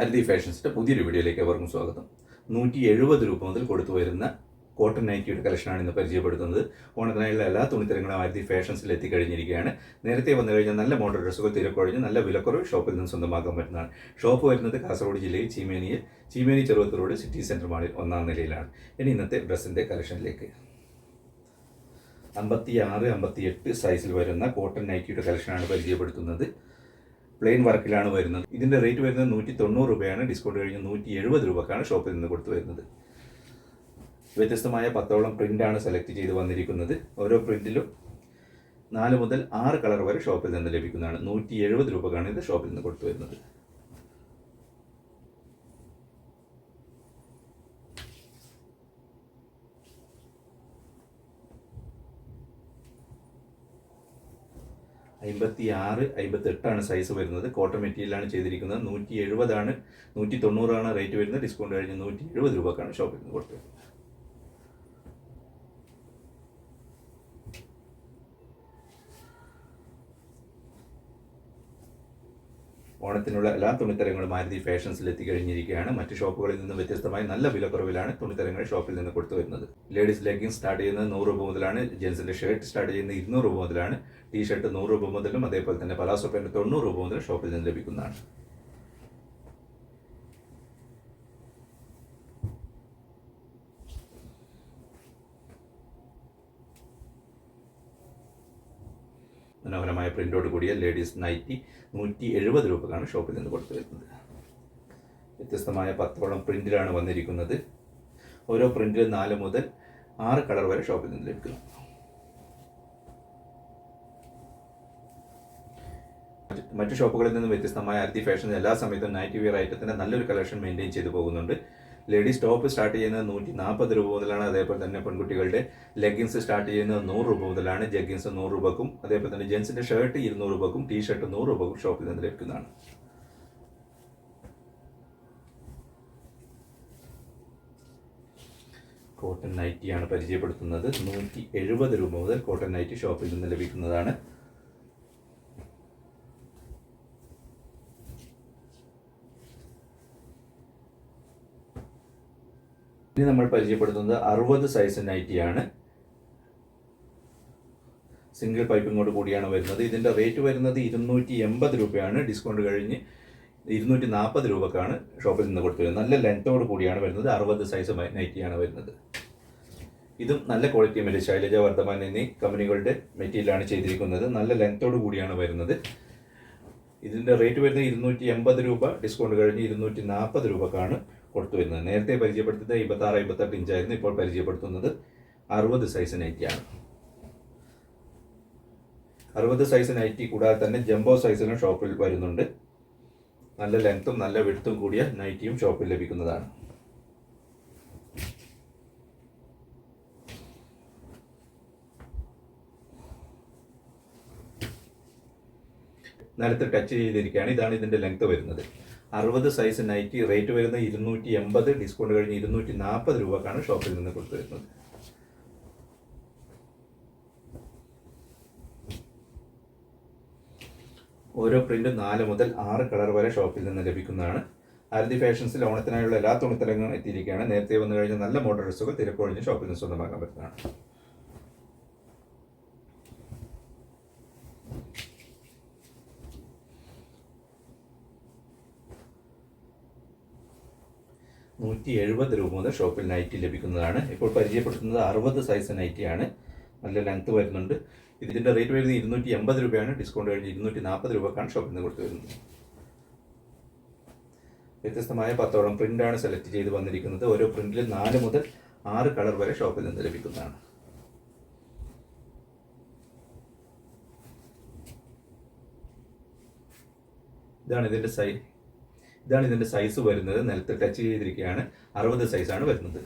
അരുതി ഫാഷൻസിന്റെ പുതിയൊരു വീഡിയോയിലേക്ക് അവർക്കും സ്വാഗതം. നൂറ്റി എഴുപത് രൂപ മുതൽ കൊടുത്തു വരുന്ന കോട്ടൺ നൈറ്റിയുടെ കളക്ഷനാണ് ഇന്ന് പരിചയപ്പെടുത്തുന്നത്. ഓണത്തിനായുള്ള എല്ലാ തുണിത്തരങ്ങളും ആയിരത്തി ഫാഷൻസിൽ എത്തിക്കഴിഞ്ഞിരിക്കുകയാണ്. നേരത്തെ വന്നു കഴിഞ്ഞാൽ നല്ല മോഡൽ ഡ്രസ്സുകൾ തിരക്കൊഴിഞ്ഞ് നല്ല വിലക്കുറവ് ഷോപ്പിൽ നിന്ന് സ്വന്തമാക്കാൻ പറ്റുന്നതാണ്. ഷോപ്പ് വരുന്നത് കാസർഗോഡ് ജില്ലയിൽ ചീമേനിയിൽ Cheemeni Cheruvath road city centre മാളിൽ ഒന്നാം നിലയിലാണ്. ഇനി ഇന്നത്തെ ഡ്രസ്സിന്റെ കളക്ഷനിലേക്ക്. അമ്പത്തി ആറ് അമ്പത്തി എട്ട് സൈസിൽ വരുന്ന കോട്ടൺ നൈറ്റിയുടെ കളക്ഷനാണ് പരിചയപ്പെടുത്തുന്നത്. പ്ലെയിൻ വർക്കിലാണ് വരുന്നത്. ഇതിന്റെ റേറ്റ് വരുന്നത് നൂറ്റി തൊണ്ണൂറ് രൂപയാണ്. ഡിസ്കൗണ്ട് കഴിഞ്ഞ് നൂറ്റി എഴുപത് രൂപക്കാണ് ഷോപ്പിൽ നിന്ന് കൊടുത്തു വരുന്നത്. വ്യത്യസ്തമായ പത്തോളം പ്രിന്റാണ് സെലക്ട് ചെയ്ത് വന്നിരിക്കുന്നത്. ഓരോ പ്രിന്റിലും നാല് മുതൽ ആറ് കളർ വരെ ഷോപ്പിൽ നിന്ന് ലഭിക്കുന്നതാണ്. നൂറ്റി എഴുപത് രൂപക്കാണ് ഇത് ഷോപ്പിൽ നിന്ന് കൊടുത്തു വരുന്നത്. അമ്പത്തി ആറ് അമ്പത്തി എട്ടാണ് സൈസ് വരുന്നത് കോട്ടൺ മെറ്റീരിയലാണ് ചെയ്തിരിക്കുന്നത്. നൂറ്റി എഴുപതാണ് നൂറ്റി തൊണ്ണൂറാണ് റേറ്റ് വരുന്നത്. ഡിസ്കൗണ്ട് കഴിഞ്ഞ് നൂറ്റി എഴുപത് രൂപക്കാണ് ഷോപ്പിൽ നിന്ന് കൊടുത്തത്. ഓണത്തിനുള്ള എല്ലാ തുണിത്തരങ്ങളും മാരുതി ഫാഷൻസിൽ എത്തിക്കഴിഞ്ഞിരിക്കുകയാണ് മറ്റ് ഷോപ്പുകളിൽ നിന്നും വ്യത്യസ്തമായി നല്ല വിലക്കുറവിലാണ് തുണിത്തരങ്ങൾ ഷോപ്പിൽ നിന്ന് കൊടുത്തു വരുന്നത് ലേഡീസ് ലെഗിങ് സ്റ്റാർട്ട് ചെയ്യുന്നത് നൂറ് രൂപ മുതലാണ്. ജെൻസിന്റെ ഷർട്ട് സ്റ്റാർട്ട് ചെയ്യുന്നത് ഇരുന്നൂറ് രൂപ മുതലാണ്. ടീ ഷർട്ട് നൂറ് രൂപ മുതലും അതേപോലെ തന്നെ പലാസോ പാന്റ് തൊണ്ണൂറ് രൂപ മുതൽ ഷോപ്പിൽ നിന്ന് ലഭിക്കുന്നതാണ്. മനോഹരമായ പ്രിന്റോട് കൂടിയ ലേഡീസ് നൈറ്റി നൂറ്റി എഴുപത് രൂപക്കാണ് ഷോപ്പിൽ നിന്ന് കൊടുത്തു വരുന്നത് വ്യത്യസ്തമായ പത്തോളം പ്രിന്റിലാണ് വന്നിരിക്കുന്നത്. ഓരോ പ്രിന്റിൽ നാല് മുതൽ ആറ് കളർ വരെ ഷോപ്പിൽ നിന്ന് ലഭിക്കുന്നു. മറ്റ് ഷോപ്പുകളിൽ നിന്നും വ്യത്യസ്തമായ അർത്തി ഫാഷൻ എല്ലാ സമയത്തും നൈറ്റി വിയർ ഐറ്റത്തിന്റെ നല്ലൊരു കളക്ഷൻ മെയിന്റെയിൻ ചെയ്തു പോകുന്നുണ്ട്. ലേഡീസ് ടോപ്പ് സ്റ്റാർട്ട് ചെയ്യുന്നത് നൂറ്റി നാൽപ്പത് രൂപ മുതലാണ്. അതേപോലെ തന്നെ പെൺകുട്ടികളുടെ ലെഗിൻസ് സ്റ്റാർട്ട് ചെയ്യുന്നത് നൂറ് രൂപ മുതലാണ്. ജഗ്ഗിൻസ് നൂറ് രൂപക്കും അതേപോലെ തന്നെ ജെൻസിന്റെ ഷർട്ട് ഇരുന്നൂറ് രൂപക്കും ടീ ഷർട്ട് നൂറ് രൂപക്കും ഷോപ്പിൽ നിന്ന് ലഭിക്കുന്നതാണ്. കോട്ടൺ നൈറ്റിയാണ് പരിചയപ്പെടുത്തുന്നത്. നൂറ്റി എഴുപത് രൂപ മുതൽ കോട്ടൺ നൈറ്റി ഷോപ്പിൽ നിന്ന് ലഭിക്കുന്നതാണ്. ഇനി നമ്മൾ പരിചയപ്പെടുത്തുന്നത് അറുപത് സൈസ് നൈറ്റിയാണ് സിംഗിൾ പൈപ്പിങ്ങോട് കൂടിയാണ് വരുന്നത്. ഇതിന്റെ റേറ്റ് വരുന്നത് ഇരുന്നൂറ്റി എൺപത് രൂപയാണ്. ഡിസ്കൗണ്ട് കഴിഞ്ഞ് ഇരുന്നൂറ്റി നാൽപ്പത് രൂപക്കാണ് ഷോപ്പിൽ നിന്ന് കൊടുത്തിരുന്നത് നല്ല ലെങ്ത്തോട് കൂടിയാണ് വരുന്നത്. അറുപത് സൈസ് നൈറ്റിയാണ് വരുന്നത്. ഇതും നല്ല ക്വാളിറ്റി മെറ്റീരിയൽ. ശൈലജ വർദ്ധമാൻ എന്നീ കമ്പനികളുടെ മെറ്റീരിയലാണ് ചെയ്തിരിക്കുന്നത്. നല്ല ലെങ്ത്തോട് കൂടിയാണ് വരുന്നത്. ഇതിന്റെ റേറ്റ് വരുന്നത് ഇരുന്നൂറ്റി എൺപത് രൂപ. ഡിസ്കൗണ്ട് കഴിഞ്ഞ് ഇരുന്നൂറ്റി നാൽപ്പത് രൂപക്കാണ്. കൊടുത്തു വരുന്നത്. നേരത്തെ പരിചയപ്പെടുത്തിയത് ആറ് അമ്പത്തെട്ട് ഇഞ്ചായിരുന്നു ഇപ്പോൾ പരിചയപ്പെടുത്തുന്നത് അറുപത് സൈസ് നൈറ്റിയാണ് അറുപത് സൈസ് നൈറ്റി കൂടാതെ തന്നെ ജംബോ സൈസിലും ഷോപ്പിൽ വരുന്നുണ്ട്. നല്ല ലെങ്ത്തും നല്ല വിടുത്തും കൂടിയ നൈറ്റിയും ഷോപ്പിൽ ലഭിക്കുന്നതാണ്. നിലത്ത് ടച്ച് ചെയ്തിരിക്കുകയാണ്. ഇതാണ് ഇതിന്റെ ലെങ്ത് വരുന്നത്. അറുപത് സൈസ് നൈറ്റി റേറ്റ് വരുന്നത് ഇരുന്നൂറ്റി എൺപത് ഡിസ്കൗണ്ട് കഴിഞ്ഞ് ഇരുന്നൂറ്റി നാൽപ്പത് രൂപക്കാണ് ഷോപ്പിൽ നിന്ന് കൊടുത്തു വരുന്നത് ഓരോ പ്രിന്റും നാല് മുതൽ ആറ് കളർ വരെ ഷോപ്പിൽ നിന്ന് ലഭിക്കുന്നതാണ്. ആരതി ഫാഷൻസിൽ ഓണത്തിനായുള്ള എല്ലാ തുണിത്തരങ്ങളും എത്തിയിരിക്കുകയാണ്. നേരത്തെ വന്നു കഴിഞ്ഞാൽ നല്ല മോഡൽ ഡ്രസ്സുകൾ തിരക്കൊഴിഞ്ഞ് ഷോപ്പിൽ നിന്ന് സ്വന്തമാക്കാൻ പറ്റുന്നതാണ്. നൂറ്റി എഴുപത് രൂപ മുതൽ ഷോപ്പിൽ നൈറ്റി ലഭിക്കുന്നതാണ്. ഇപ്പോൾ പരിചയപ്പെടുത്തുന്നത് അറുപത് സൈസ് നൈറ്റിയാണ്. നല്ല ലെങ്ത് വരുന്നുണ്ട്. ഇതിന്റെ റേറ്റ് വരുന്നത് ഇരുന്നൂറ്റി എൺപത് രൂപയാണ്. ഡിസ്കൗണ്ട് കഴിഞ്ഞ് ഇരുന്നൂറ്റി നാൽപ്പത് രൂപക്കാണ് ഷോപ്പിൽ നിന്ന് കൊടുത്തു വരുന്നത്. വ്യത്യസ്തമായ പത്തോളം പ്രിന്റാണ് സെലക്ട് ചെയ്ത് വന്നിരിക്കുന്നത്. ഓരോ പ്രിന്റിൽ നാല് മുതൽ ആറ് കളർ വരെ ഷോപ്പിൽ നിന്ന് ലഭിക്കുന്നതാണ്. ഇതാണ് ഇതിന്റെ സൈ ഇതാണ് ഇതിന്റെ സൈസ് വരുന്നത്. നിലത്ത് ടച്ച് ചെയ്തിരിക്കുകയാണ്. അറുപത് സൈസാണ് വരുന്നത്.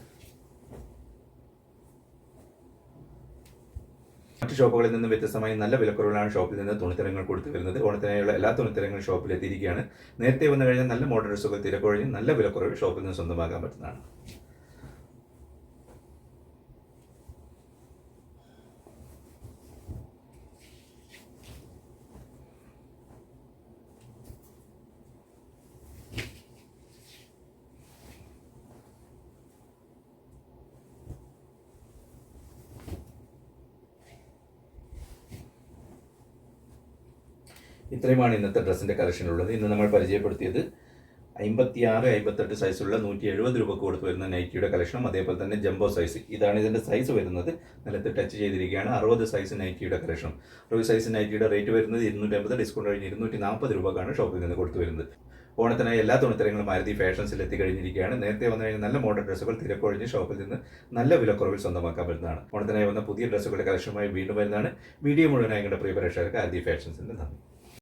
മറ്റ് ഷോപ്പുകളിൽ നിന്നും വ്യത്യസ്തമായി നല്ല വിലക്കുറവിലാണ് ഷോപ്പിൽ നിന്ന് തുണിത്തരങ്ങൾ കൊടുത്തു വരുന്നത്. ഓണത്തിനായുള്ള എല്ലാ തുണിത്തരങ്ങളും ഷോപ്പിൽ എത്തിയിരിക്കുകയാണ്. നേരത്തെ വന്നു കഴിഞ്ഞാൽ നല്ല മോഡൽ ഡ്രസ്സുകൾ തിരക്കൊഴിഞ്ഞ് നല്ല വിലക്കുറവ് ഷോപ്പിൽ നിന്ന് സ്വന്തമാക്കാൻ പറ്റുന്നതാണ്. ഇത്രയുമാണ് ഇന്നത്തെ ഡ്രസ്സിന്റെ കളക്ഷൻ ഉള്ളത്. ഇന്ന് നമ്മൾ പരിചയപ്പെടുത്തിയത് അമ്പത്തി ആറ് അമ്പത്തെട്ട് സൈസുള്ള നൂറ്റി എഴുപത് രൂപക്ക് കൊടുത്ത് വരുന്ന നൈറ്റിയുടെ കളക്ഷനും അതേപോലെ തന്നെ ജംബോ സൈസ് ഇതാണ് ഇതിന്റെ സൈസ് വരുന്നത്. നിലത്ത് ടച്ച് ചെയ്തിരിക്കുകയാണ്. അറുപത് സൈസ് നൈറ്റിയുടെ കളക്ഷനും അറുപത് സൈസ് നൈറ്റിയുടെ റേറ്റ് വരുന്നത് ഇരുന്നൂറ്റമ്പത് ഡിസ്കൗണ്ട് കഴിഞ്ഞ് ഇരുന്നൂറ്റി നാൽപ്പത് രൂപക്കാണ് ഷോപ്പിൽ നിന്ന് കൊടുത്തു വരുന്നത്. ഓണത്തിനായി എല്ലാ തുണിത്തരങ്ങളും മാരുതി ഫാഷൻസിൽ എത്തിക്കഴിഞ്ഞിരിക്കുകയാണ്. നേരത്തെ വന്നു കഴിഞ്ഞാൽ നല്ല മോഡൽ ഡ്രസ്സുകൾ തിരക്കൊഴിഞ്ഞ് ഷോപ്പിൽ നിന്ന് നല്ല വിലക്കുറവിൽ സ്വന്തമാക്കാൻ പറ്റുന്നതാണ്. ഓണത്തിനായി വന്ന പുതിയ ഡ്രസ്സുകളുടെ കളക്ഷനുമായി വീണ്ടും വരുന്നതാണ്. വീഡിയോ മുഴുവനായി നിങ്ങളുടെ പ്രിയ പ്രേക്ഷകർക്ക് ആദ്യ ഫാഷൻസിന്റെ നന്ദി.